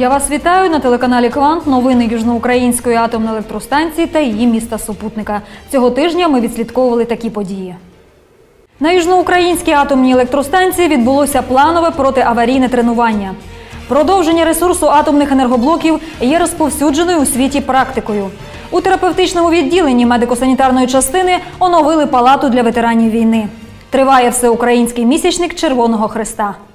Я вас вітаю на телеканалі Квант. Новини Южноукраїнської атомної електростанції та її міста супутника. Цього тижня ми відслідковували такі події. На южноукраїнській атомній електростанції відбулося планове протиаварійне тренування. Продовження ресурсу атомних енергоблоків є розповсюдженою у світі практикою. У терапевтичному відділенні медико-санітарної частини оновили палату для ветеранів війни. Триває всеукраїнський місячник Червоного Христа. –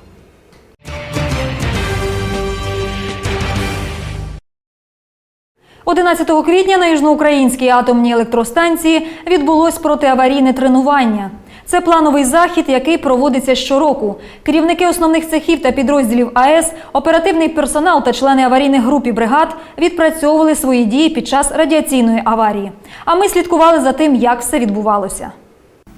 11 квітня на Южноукраїнській атомній електростанції відбулось протиаварійне тренування. Це плановий захід, який проводиться щороку. Керівники основних цехів та підрозділів АЕС, оперативний персонал та члени аварійних груп і бригад відпрацьовували свої дії під час радіаційної аварії. А ми слідкували за тим, як все відбувалося.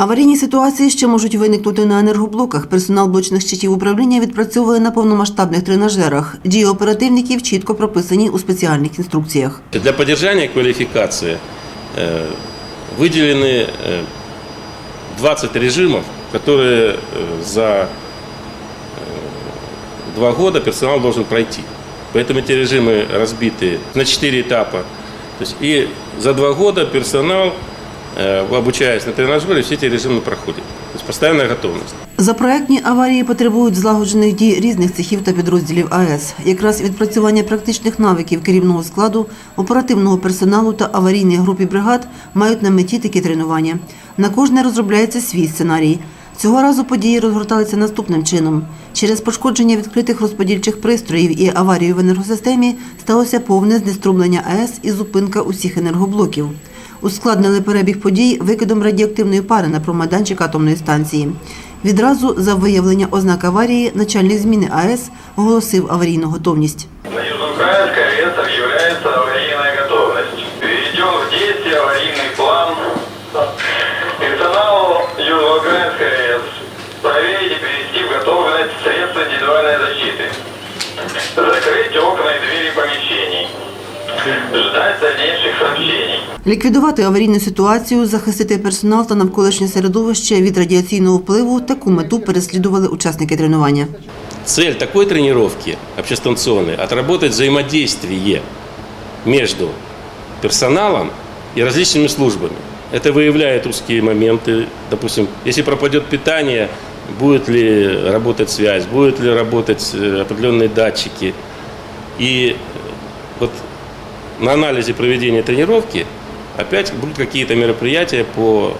Аварійні ситуації ще можуть виникнути на енергоблоках. Персонал блочних щитів управління відпрацьовує на повномасштабних тренажерах. Дії оперативників чітко прописані у спеціальних інструкціях. Для поддержания квалификации э, выделены э, 20 режимов, которые э, за э, два года персонал должен пройти. Поэтому эти режимы разбиты на 4 этапа. То есть и за два года персонал, э, обучаясь на тренажере, все эти режимы проходит. То есть постоянная готовность. Запроектні аварії потребують злагоджених дій різних цехів та підрозділів АЕС. Якраз відпрацювання практичних навиків керівного складу, оперативного персоналу та аварійних груп і бригад мають на меті такі тренування. На кожне розробляється свій сценарій. Цього разу події розгорталися наступним чином. Через пошкодження відкритих розподільчих пристроїв і аварію в енергосистемі сталося повне знеструмлення АЕС і зупинка усіх енергоблоків. Ускладнили перебіг подій викидом радіоактивної пари на промайданчик атомної станції. Відразу за виявлення ознак аварії начальник зміни АЕС оголосив аварійну готовність. Ждать дальнейших сообщений. Ліквідувати аварійну ситуацію, захистити персонал та навколишнє середовище від радіаційного впливу – таку мету переслідували учасники тренування. Цель такой тренировки общестанционной – отработать взаимодействие между персоналом и различными службами. Это выявляет узкие моменты. Допустим, если пропадет питание, будет ли работать связь, будут ли работать э, определенные датчики. И вот на анализе проведения тренировки опять будут какие-то мероприятия по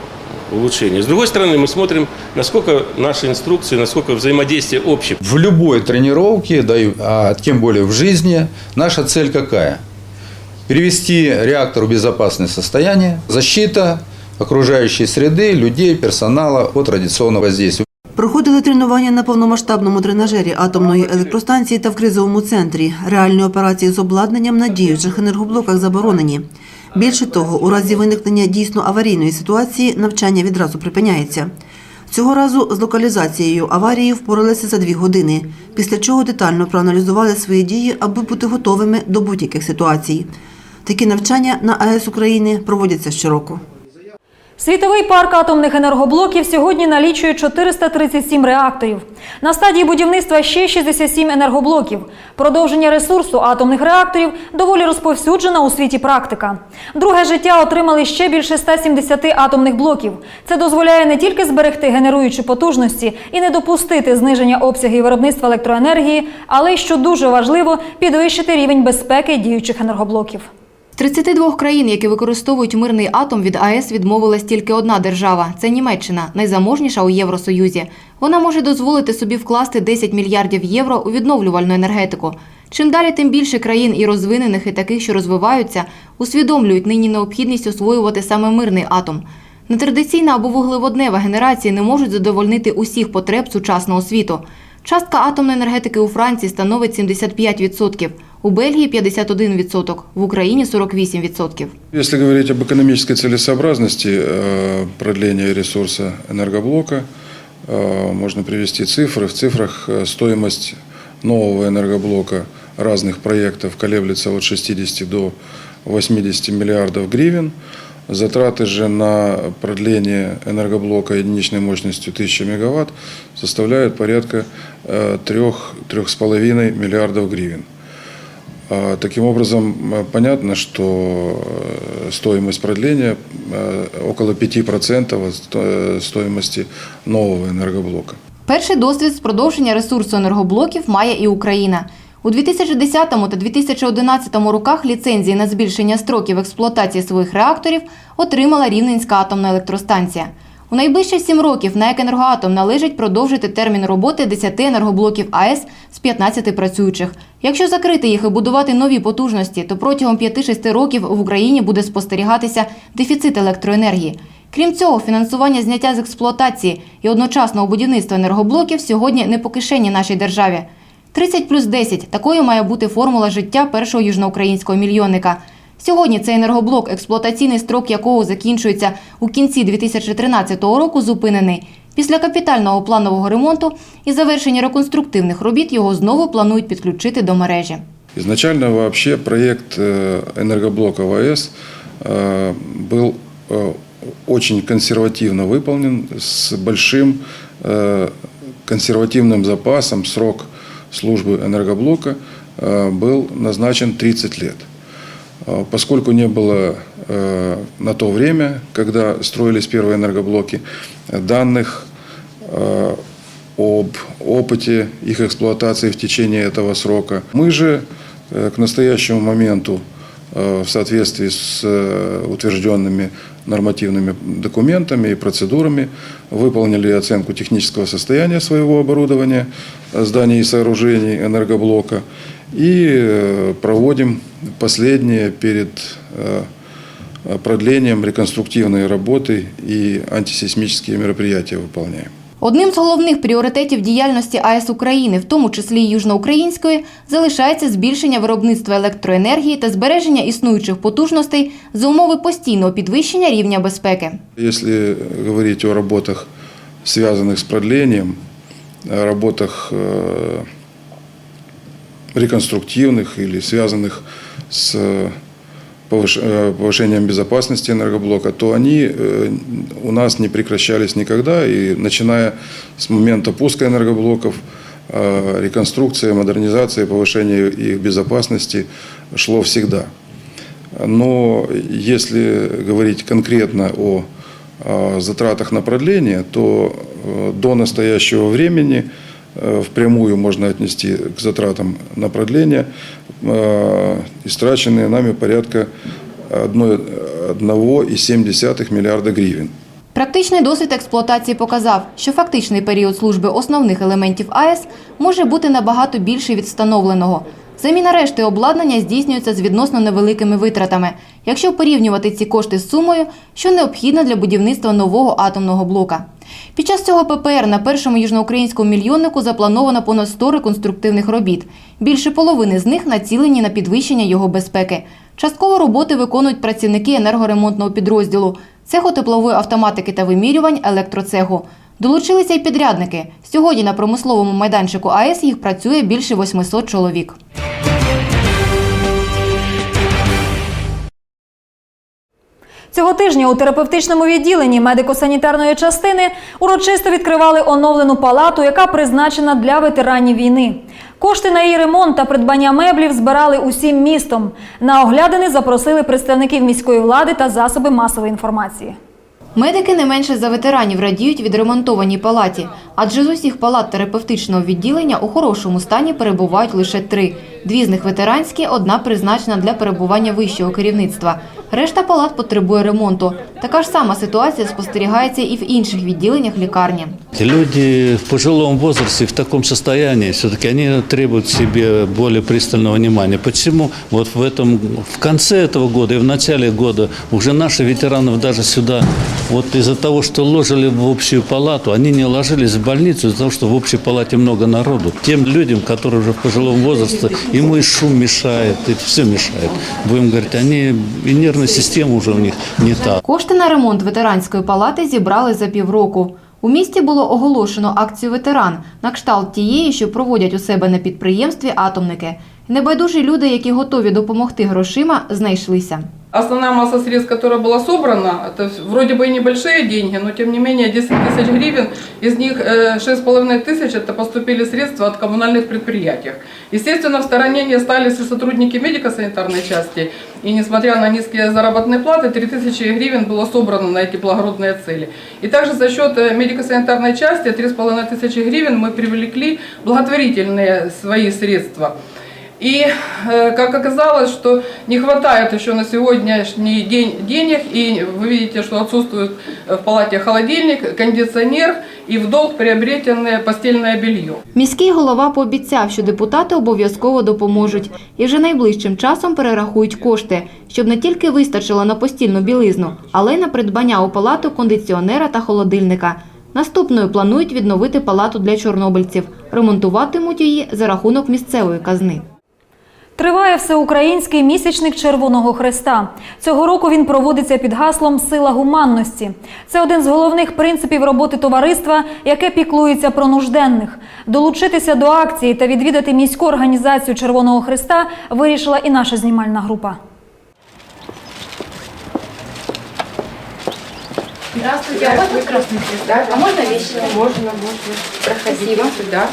улучшению. С другой стороны, мы смотрим, насколько наши инструкции, насколько взаимодействие общее. В любой тренировке, да, а тем более в жизни, наша цель какая? Перевести реактор в безопасное состояние, защита окружающей среды, людей, персонала от радиационного воздействия. Проходили тренування на повномасштабному тренажері атомної електростанції та в кризовому центрі. Реальні операції з обладнанням на діючих енергоблоках заборонені. Більше того, у разі виникнення дійсно аварійної ситуації навчання відразу припиняється. Цього разу з локалізацією аварії впоралися за дві години, після чого детально проаналізували свої дії, аби бути готовими до будь-яких ситуацій. Такі навчання на АЕС України проводяться щороку. Світовий парк атомних енергоблоків сьогодні налічує 437 реакторів. На стадії будівництва ще 67 енергоблоків. Продовження ресурсу атомних реакторів доволі розповсюджена у світі практика. Друге життя отримали ще більше 170 атомних блоків. Це дозволяє не тільки зберегти генеруючі потужності і не допустити зниження обсягів виробництва електроенергії, але й що дуже важливо підвищити рівень безпеки діючих енергоблоків. З 32 країн, які використовують мирний атом, від АЕС відмовилась тільки одна держава це Німеччина, найзаможніша у Євросоюзі. Вона може дозволити собі вкласти 10 мільярдів євро у відновлювальну енергетику. Чим далі, тим більше країн і розвинених, і таких, що розвиваються, усвідомлюють нині необхідність освоювати саме мирний атом. Нетрадиційна або вуглеводнева генерації не можуть задовольнити усіх потреб сучасного світу. Частка атомної енергетики у Франції становить 75%, у Бельгії 51%, в Україні 48%. Если говорить об экономической целесообразности э, продления ресурса энергоблока, э, можно привести цифры. В цифрах э, стоимость нового энергоблока разных проектов колеблется от 60 до 80 миллиардов гривен. Затраты же на продление энергоблока единичной мощностью 1000 мегаватт составляют порядка э, 3-3,5 миллиардов гривен. А, Таким образом, э, понятно, что э, стоимость продления э, около 5% от сто- э, стоимости нового энергоблока. Перший досвід з продовження ресурсу енергоблоків має і Україна. У 2010 та 2011 роках ліцензії на збільшення строків експлуатації своїх реакторів отримала Рівненська атомна електростанція. У найближчі сім років НАЕК «Енергоатом» належить продовжити термін роботи 10 енергоблоків АЕС з 15 працюючих. Якщо закрити їх і будувати нові потужності, то протягом 5-6 років в Україні буде спостерігатися дефіцит електроенергії. Крім цього, фінансування зняття з експлуатації і одночасного будівництва енергоблоків сьогодні не по кишені нашій державі. 30 плюс 10 – такою має бути формула життя першого южноукраїнського мільйонника. Сьогодні цей енергоблок, експлуатаційний строк якого закінчується у кінці 2013 року, зупинений. Після капітального планового ремонту і завершення реконструктивних робіт його знову планують підключити до мережі. Изначально вообще проект э, энергоблока ВАЭС э, был э, очень консервативно выполнен, с большим э, консервативным запасом. Срок службы энергоблока э, был назначен 30 лет. Э, Поскольку не было э, на то время, когда строились первые энергоблоки, данных э, об опыте их эксплуатации в течение этого срока. Мы же э, к настоящему моменту в соответствии с утвержденными нормативными документами и процедурами выполнили оценку технического состояния своего оборудования, зданий и сооружений энергоблока и э, проводим последние перед э, продлением реконструктивные работы и антисейсмические мероприятия выполняем. Одним з головних пріоритетів діяльності АЕС України, в тому числі й южноукраїнської, залишається збільшення виробництва електроенергії та збереження існуючих потужностей за умови постійного підвищення рівня безпеки. Если говорить о работах, связанных с продлением, о работах э, реконструктивных или связанных с повыш- э, повышением безопасности энергоблока, то они э, у нас не прекращались никогда. И начиная с момента пуска энергоблоков, э, реконструкция, модернизация, повышение их безопасности шло всегда. Но если говорить конкретно о э, затратах на продление, то э, до настоящего времени э, впрямую можно отнести к затратам на продление э, истраченные нами порядка 1,7 миллиарда гривен. Практичний досвід експлуатації показав, що фактичний період служби основних елементів АЕС може бути набагато більший від встановленого. Заміна решти обладнання здійснюється з відносно невеликими витратами, якщо порівнювати ці кошти з сумою, що необхідна для будівництва нового атомного блока. Під час цього ППР на першому южноукраїнському мільйоннику заплановано понад 100 реконструктивних робіт. Більше половини з них націлені на підвищення його безпеки. Частково роботи виконують працівники енергоремонтного підрозділу, цеху теплової автоматики та вимірювань електроцеху. Долучилися й підрядники. Сьогодні на промисловому майданчику АЕС їх працює більше 800 чоловік. Цього тижня у терапевтичному відділенні медико-санітарної частини урочисто відкривали оновлену палату, яка призначена для ветеранів війни. Кошти на її ремонт та придбання меблів збирали усім містом. На оглядини запросили представників міської влади та засоби масової інформації. Медики не менше за ветеранів радіють відремонтованій палаті, адже з усіх палат терапевтичного відділення у хорошому стані перебувають лише три. Дві з них ветеранські, одна призначена для перебування вищого керівництва. Решта палат потребує ремонту. Така ж сама ситуація спостерігається і в інших відділеннях лікарні. Люди в пожилом возрасте в таком состоянии, все-таки они требуют себе более пристального внимания. Почему? Вот в этом, в конце этого года и в начале года уже наши ветеранов даже сюда, вот из-за того, что ложили в общую палату, они не ложились в больницу из-за того, что в общей палате много народу. Тем людям, которые уже в пожилом возрасте, ему и шум мешает, и все мешает. Будем говорить, они, и нервная система уже у них не та. Кошти на ремонт ветеранської палати зібрали за півроку. У місті було оголошено акцію ветеран на кшталт тієї, що проводять у себе на підприємстві атомники. Небайдужі люди, які готові допомогти грошима, знайшлися. Основная масса средств, которая была собрана, это вроде бы и небольшие деньги, но тем не менее 10 тысяч гривен, из них э, 6,5 тысяч это поступили средства от коммунальных предприятий. Естественно, в стороне не остались и сотрудники медико-санитарной части, и несмотря на низкие заработные платы, 3 тысячи гривен было собрано на эти благородные цели. И также за счет э, медико-санитарной части 3,5 тысячи гривен мы привлекли благотворительные свои средства. И э, как оказалось, что не хватает еще на сегодняшний день денег, и вы видите, что отсутствует э, в палате холодильник, кондиционер и в долг приобретенное постельное белье. Міський голова пообіцяв, що депутати обов'язково допоможуть і вже найближчим часом перерахують кошти, щоб не тільки вистачило на постільну білизну, але й на придбання у палату кондиціонера та холодильника. Наступною планують відновити палату для чорнобильців. Ремонтуватимуть її за рахунок місцевої казни. Триває всеукраїнський місячник Червоного Хреста. Цього року він проводиться під гаслом Сила гуманності. Це один з головних принципів роботи товариства, яке піклується про нужденних. Долучитися до акції та відвідати міську організацію Червоного Хреста вирішила і наша знімальна група. Здравствуйте, а тут красный крест, да? А можно вещи? Можно, можно. Проходите сюда.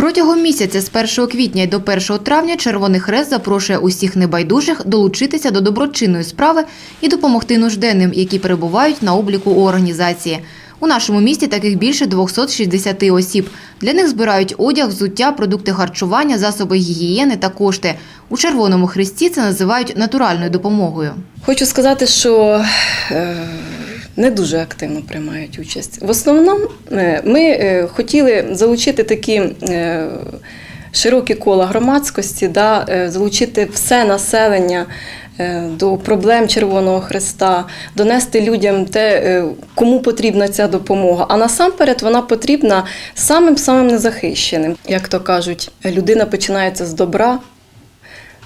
Протягом місяця з 1 квітня до 1 травня Червоний Хрест запрошує усіх небайдужих долучитися до доброчинної справи і допомогти нужденним, які перебувають на обліку у організації. У нашому місті таких більше 260 осіб. Для них збирають одяг, взуття, продукти харчування, засоби гігієни та кошти. У Червоному Хресті це називають натуральною допомогою. Хочу сказати, що е, не дуже активно приймають участь. В основному е, ми е, хотіли залучити такі е, широкі кола громадськості, да, залучити все населення. До проблем Червоного Хреста, донести людям те, кому потрібна ця допомога. А насамперед вона потрібна самим самим незахищеним. Як то кажуть, людина починається з добра,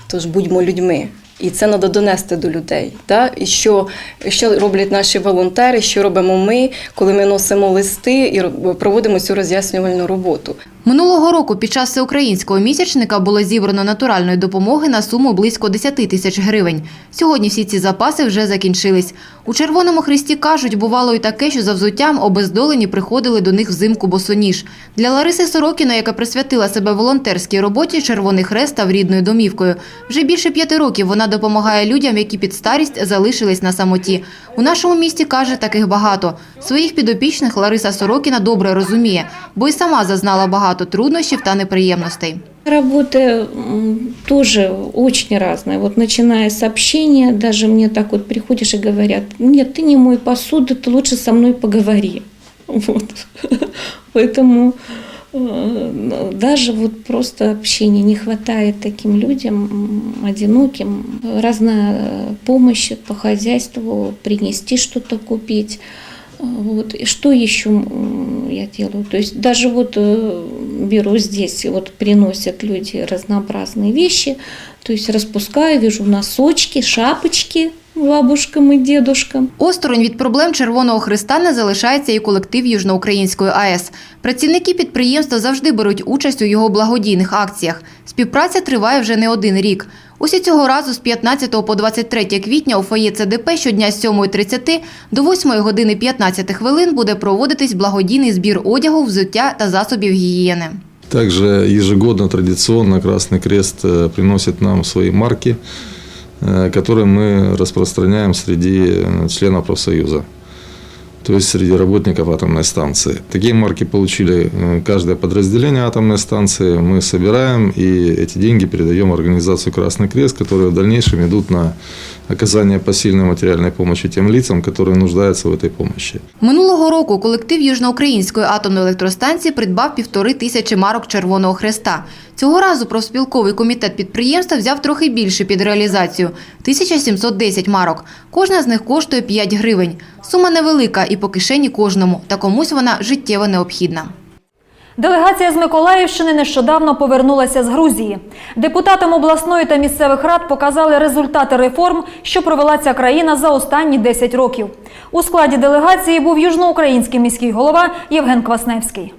Тож будьмо людьми. І це треба донести до людей. Да? І що, що роблять наші волонтери, що робимо ми, коли ми носимо листи і проводимо цю роз'яснювальну роботу. Минулого року під час всеукраїнського місячника було зібрано натуральної допомоги на суму близько 10 тисяч гривень. Сьогодні всі ці запаси вже закінчились. У Червоному Хресті кажуть, бувало і таке, що за взуттям обездолені приходили до них взимку босоніж. Для Лариси Сорокіна, яка присвятила себе волонтерській роботі, Червоний Хрест став рідною домівкою. Вже більше п'яти років вона допомагає людям, які під старість залишились на самоті. У нашому місті каже, таких багато. Своїх підопічних Лариса Сорокіна добре розуміє, бо й сама зазнала багато труднощів та неприємностей. Работа м, тоже очень разная. Вот начиная с общения, даже мне так вот приходишь и говорят, нет, ты не мой посуду, ты лучше со мной поговори. Вот. Поэтому э, даже вот просто общения не хватает таким людям, одиноким. Разная помощь по хозяйству, принести что-то купить. Вот. И что еще я делаю? То есть даже вот э, беру здесь, вот приносят люди разнообразные вещи, то есть распускаю, вижу носочки, шапочки бабушкам и дедушкам. Осторонь від проблем Червоного Христа не залишається і колектив Южноукраїнської АЕС. Працівники підприємства завжди беруть участь у його благодійних акціях. Співпраця триває вже не один рік. Ось і цього разу з 15 по 23 квітня у фоє ЦДП щодня з 7.30 до 8 години 15 хвилин буде проводитись благодійний збір одягу, взуття та засобів гігієни. Также ежегодно традиционно Красный Крест э, приносит нам свои марки, э, которые мы распространяем среди э, членов профсоюза, то есть среди работников атомной станции. Такие марки получили э, каждое подразделение атомной станции. Мы собираем и эти деньги передаем в организацию Красный Крест, которые в дальнейшем идут на оказание посильной материальной помощи тем лицам, которые нуждаются в этой помощи. Минулого року колектив Южноукраїнської атомної електростанції придбав півтори тисячі марок Червоного Хреста. Цього разу профспілковий комітет підприємства взяв трохи більше під реалізацію – 1710 марок. Кожна з них коштує 5 гривень. Сума невелика і по кишені кожному, та комусь вона життєво необхідна. Делегація з Миколаївщини нещодавно повернулася з Грузії. Депутатам обласної та місцевих рад показали результати реформ, що провела ця країна за останні 10 років. У складі делегації був южноукраїнський міський голова Євген Квасневський.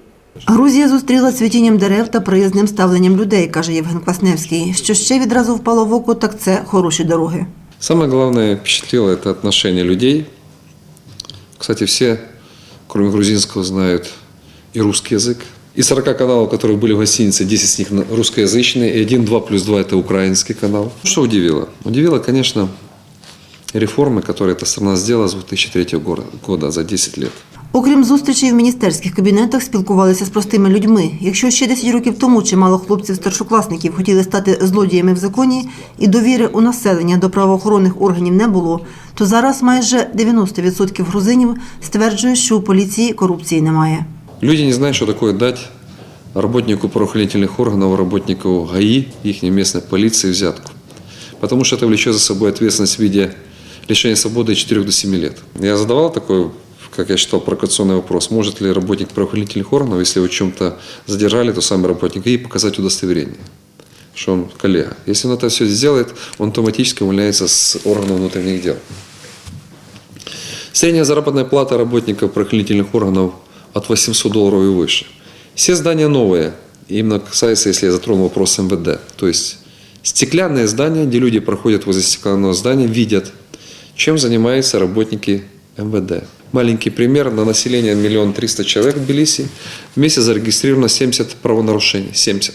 Грузія зустріла цвітінням дерев та приязним ставленням людей, каже Євген Квасневський. Що ще відразу впало в око, так це хороші дороги. Самое главное впечатлило это отношение людей. Кстати, все, кроме грузинского, знают и русский язык. Из 40 каналов, которые были в гостинице, 10 с них на- русскоязычные, и один 2 плюс 2 – это украинский канал. Что удивило? Удивило, конечно, реформы, которые эта страна сделала с 2003 года- года, за 10 лет. Окрім зустрічей в міністерських кабінетах, спілкувалися з простими людьми. Якщо ще 10 років тому чимало хлопців-старшокласників хотіли стати злодіями в законі, і довіри у населення до правоохоронних органів не було, то зараз майже 90% грузинів стверджують, що у поліції корупції немає. Люди не знают, что такое дать работнику правоохранительных органов, работнику ГАИ, их местной полиции взятку. Потому что это влечет за собой ответственность в виде лишения свободы от 4 до 7 лет. Я задавал такой, как я считал, провокационный вопрос. Может ли работник правоохранительных органов, если его чем-то задержали, то сам работник ГАИ показать удостоверение? Что он коллега. Если он это все сделает, он автоматически увольняется с органов внутренних дел. Средняя заработная плата работников правоохранительных органов от 800 долларов и выше. Все здания новые. И Именно касается, если я затронул вопрос МВД. То есть стеклянные здания, где люди проходят возле стеклянного здания, видят, чем занимаются работники МВД. Маленький пример. На население миллион триста человек в Тбилиси в месяц зарегистрировано 70 правонарушений. 70.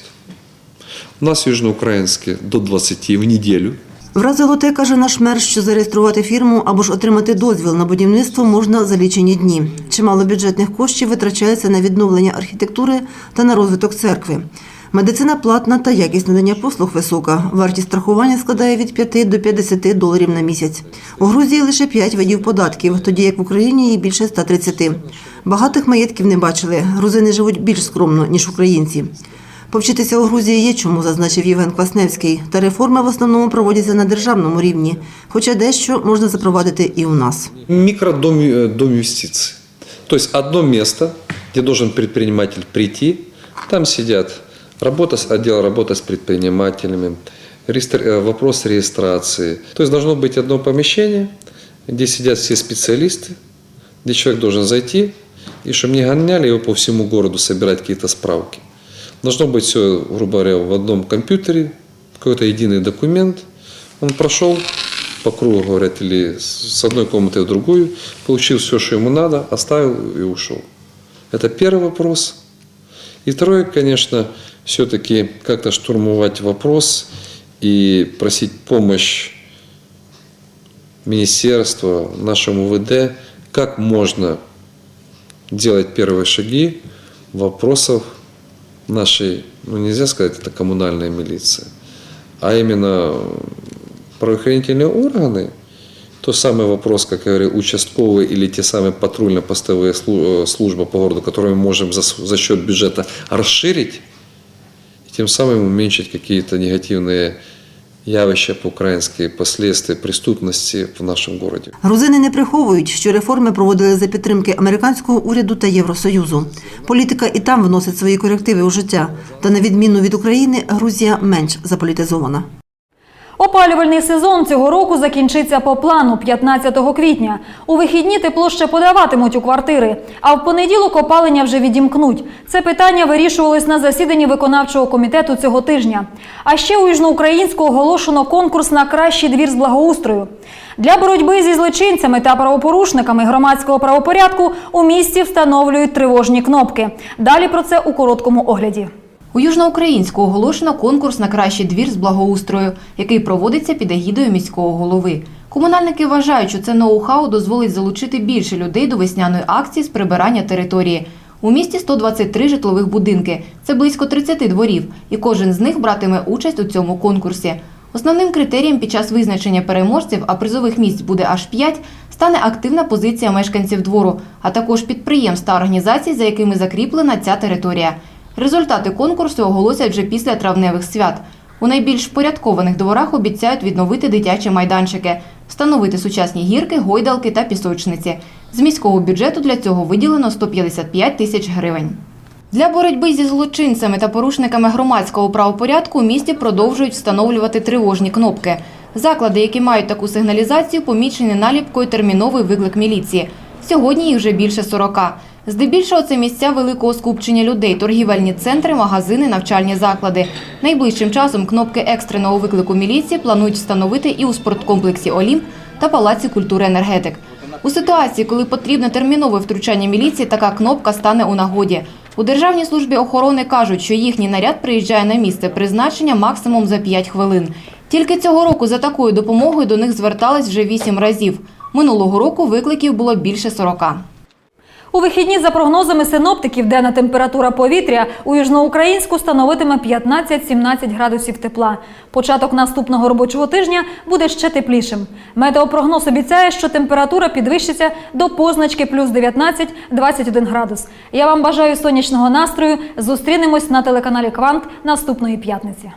У нас в Южноукраинске до 20 в неделю. Вразило те, каже наш мер, що зареєструвати фірму або ж отримати дозвіл на будівництво можна за лічені дні. Чимало бюджетних коштів витрачається на відновлення архітектури та на розвиток церкви. Медицина платна та якість надання послуг висока. Вартість страхування складає від 5 до 50 доларів на місяць. У Грузії лише 5 видів податків, тоді як в Україні її більше 130. Багатих маєтків не бачили. Грузини живуть більш скромно, ніж українці. Повчитися у Грузії є чому, зазначив Євген Квасневський. Та реформи в основному проводяться на державному рівні, хоча дещо можна запровадити і у нас. Микродом э, дом юстиции. То есть одно место, должен предприниматель прийти, там сидят работа, с- отдел работы с предпринимателями, рестр- э, вопрос регистрации. То есть должно быть одно помещение, где сидят все специалисты, где человек должен зайти, и чтобы не гоняли его по всему городу собирать какие-то справки. Должно быть все, грубо говоря, в одном компьютере, какой-то единый документ. Он прошел по кругу, говорят, или с одной комнаты в другую, получил все, что ему надо, оставил и ушел. Это первый вопрос. И второй, конечно, все-таки как-то штурмовать вопрос и просить помощь министерства, нашему ВД, как можно делать первые шаги вопросов нашей, ну нельзя сказать, это коммунальная милиция, а именно правоохранительные органы, то самый вопрос, как я говорил, участковые или те самые патрульно-постовые э, службы по городу, которые мы можем за, за счет бюджета расширить, и тем самым уменьшить какие-то негативные явища по-українськи, послідстві преступності в нашому городі. Грузини не приховують, що реформи проводили за підтримки американського уряду та Євросоюзу. Політика і там вносить свої корективи у життя. Та на відміну від України, Грузія менш заполітизована. Опалювальний сезон цього року закінчиться по плану 15 квітня. У вихідні тепло ще подаватимуть у квартири, а в понеділок опалення вже відімкнуть. Це питання вирішувалось на засіданні виконавчого комітету цього тижня. А ще у Южноукраїнську оголошено конкурс на кращий двір з благоустрою. Для боротьби зі злочинцями та правопорушниками громадського правопорядку у місті встановлюють тривожні кнопки. Далі про це у короткому огляді. У Южноукраїнську оголошено конкурс на кращий двір з благоустрою, який проводиться під егідою міського голови. Комунальники вважають, що це ноу-хау дозволить залучити більше людей до весняної акції з прибирання території. У місті 123 житлових будинки, це близько 30 дворів, і кожен з них братиме участь у цьому конкурсі. Основним критерієм під час визначення переможців, а призових місць буде аж 5, стане активна позиція мешканців двору, а також підприємств та організацій, за якими закріплена ця територія. Результати конкурсу оголосять вже після травневих свят. У найбільш впорядкованих дворах обіцяють відновити дитячі майданчики, встановити сучасні гірки, гойдалки та пісочниці. З міського бюджету для цього виділено 155 тисяч гривень. Для боротьби зі злочинцями та порушниками громадського правопорядку у місті продовжують встановлювати тривожні кнопки. Заклади, які мають таку сигналізацію, помічені наліпкою терміновий виклик міліції. Сьогодні їх вже більше 40. Здебільшого це місця великого скупчення людей, торгівельні центри, магазини, навчальні заклади. Найближчим часом кнопки екстреного виклику міліції планують встановити і у спорткомплексі Олімп та Палаці культури енергетик. У ситуації, коли потрібне термінове втручання міліції, така кнопка стане у нагоді. У Державній службі охорони кажуть, що їхній наряд приїжджає на місце призначення максимум за 5 хвилин. Тільки цього року за такою допомогою до них звертались вже 8 разів. Минулого року викликів було більше 40. У вихідні, за прогнозами синоптиків, денна температура повітря у Южноукраїнську становитиме 15-17 градусів тепла. Початок наступного робочого тижня буде ще теплішим. Метеопрогноз обіцяє, що температура підвищиться до позначки плюс 19-21 градус. Я вам бажаю сонячного настрою. Зустрінемось на телеканалі Квант наступної п'ятниці.